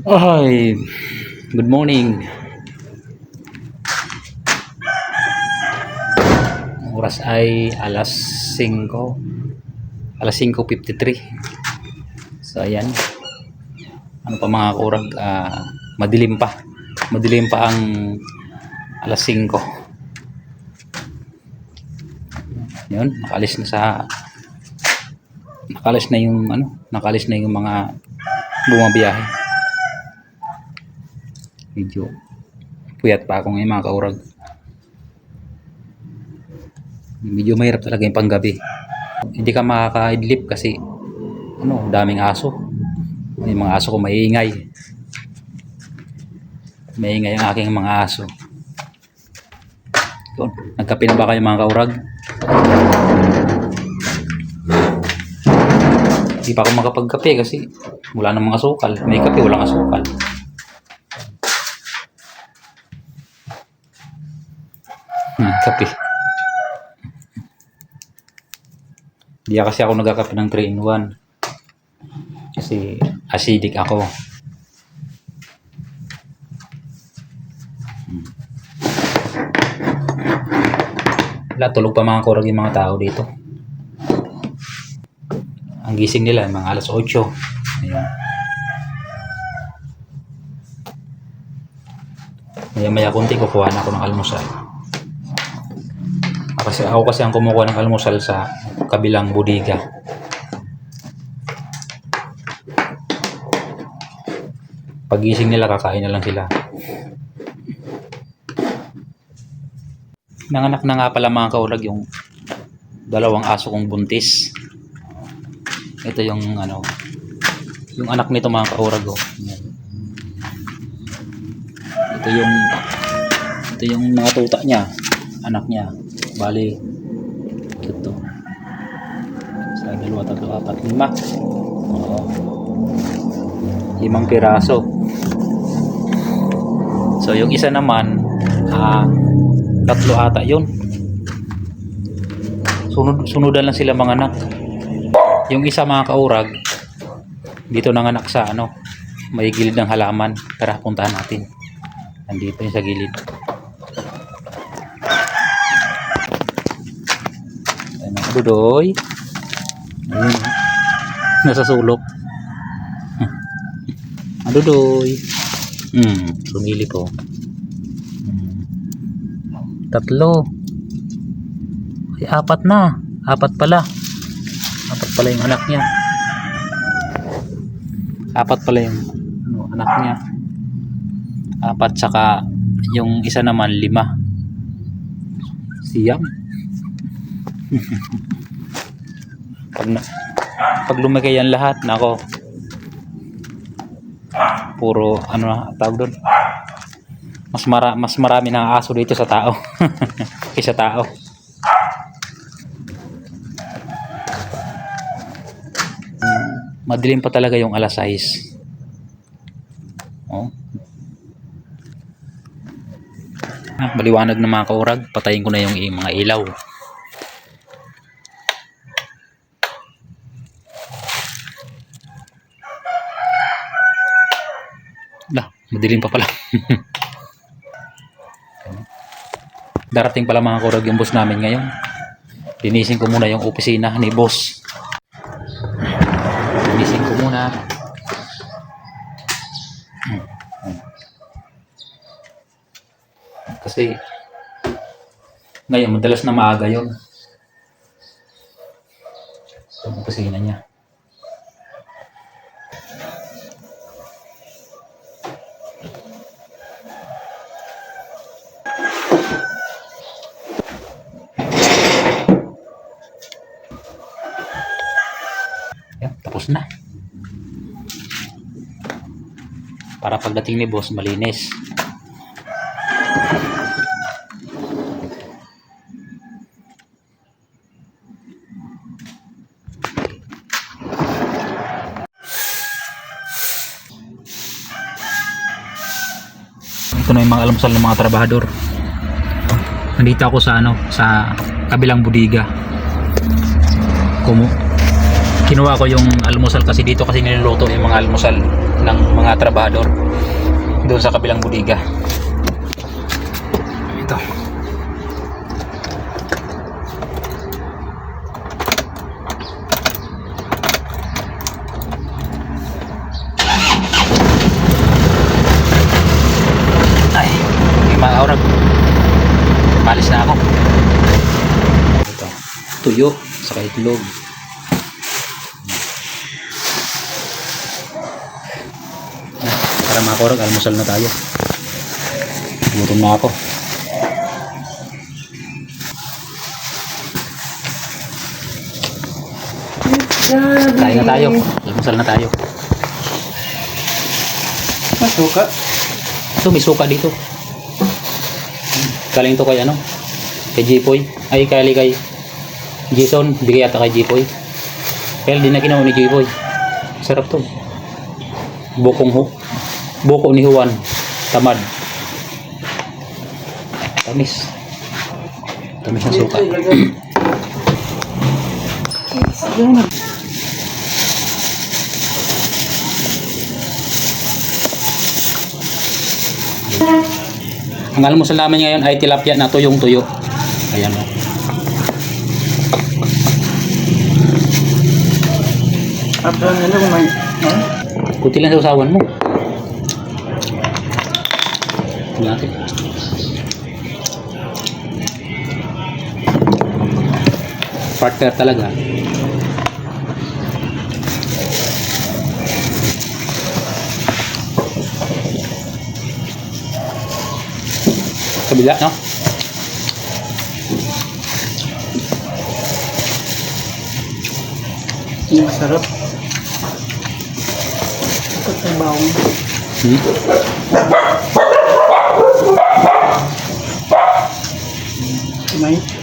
Ay, good morning. Oras ay alas 5. Alas 5.53. So, ayan. Ano pa mga kurag? ah, madilim pa. Madilim pa ang alas 5. Yun, nakalis na sa nakalis na yung ano, nakalis na yung mga bumabiyahe medyo puyat pa ako ngayon mga kaurag. Medyo mahirap talaga yung panggabi. Hindi ka makaka-idlip kasi ano, daming aso. Yung mga aso ko maiingay maiingay ang aking mga aso. Yun. nagkape na ba kayo mga kaurag? Hindi pa ako makapagkape kasi wala namang asukal. May kape walang asukal Hmm, kape. Di kasi ako nagkakape ng 3 in 1. Kasi acidic ako. Hmm. Wala, tulog pa mga kurag yung mga tao dito. Ang gising nila, mga alas 8. Ayan. Maya maya kunti kukuha na ako ng almusal. Kasi, ako kasi ang kumukuha ng almusal sa kabilang budiga. Pagising nila, kakain na lang sila. Nanganak na nga pala mga kaulag yung dalawang aso kong buntis. Ito yung ano, yung anak nito mga kaurag oh. Ito yung ito yung mga tuta niya, anak niya. Bali, ito. Sa dalawa, tatlo, apat, lima. Oo. Limang piraso. So, yung isa naman, ah, tatlo ata yun. Sunod, sunudan lang sila mga anak. Yung isa mga kaurag, dito nanganak sa ano, may gilid ng halaman. Tara, puntahan natin. Nandito yung sa gilid. Ayan ang dudoy. Ayun. Nasa sulok. Ang dudoy. Hmm, sumili. Hmm. Tatlo. Ay, apat na. Apat pala. Apat pala yung anak niya. Apat pala yung ano, anak niya. Apat saka yung isa naman lima. Siyam. Pag, na, pag lumaki yan lahat, nako. Puro ano na tawag doon. Mas mara, mas marami ng aso dito sa tao. Kaysa tao. Madilim pa talaga yung alas 6. Oh. Ah, maliwanag na mga kaurag. Patayin ko na yung mga ilaw. Madilim pa pala. Darating pala mga kurag yung boss namin ngayon. Linisin ko muna yung opisina ni boss. Linisin ko muna. Kasi ngayon madalas na maaga yon. Na. Para pagdating ni boss, malinis. Ito na yung mga almusal ng mga trabahador. Nandito ako sa ano, sa kabilang budiga. Kumu Kinuha ko yung almusal kasi dito kasi niluluto yung mga almusal ng mga trabahador doon sa kabilang budiga. Ito. Ay, may mga aurag. Na ako. Ito. Tuyo, saka itlog. Na, Para mga korag, almusal na tayo. Gutom na ako. Kain na tayo. Almusal na tayo. Masuka. Ito, may suka dito. Galing to kay ano? Kay Jipoy. Ay, kali kay Jason. Bigay yata kay Jipoy. Kaya di na ginawa ni Jipoy. Sarap to. Bokong ho. Boko ni Juan. Tamad. Tamis. Tamis ng suka. Ang almusal namin ngayon ay tilapia na tuyong tuyo. Ayan o. Apa nila kumain? Ha? Puti lang sa usawan mo. Natin. Partner talaga. Kabila, no? Yung masarap. Ito sa bawang. Hmm? mas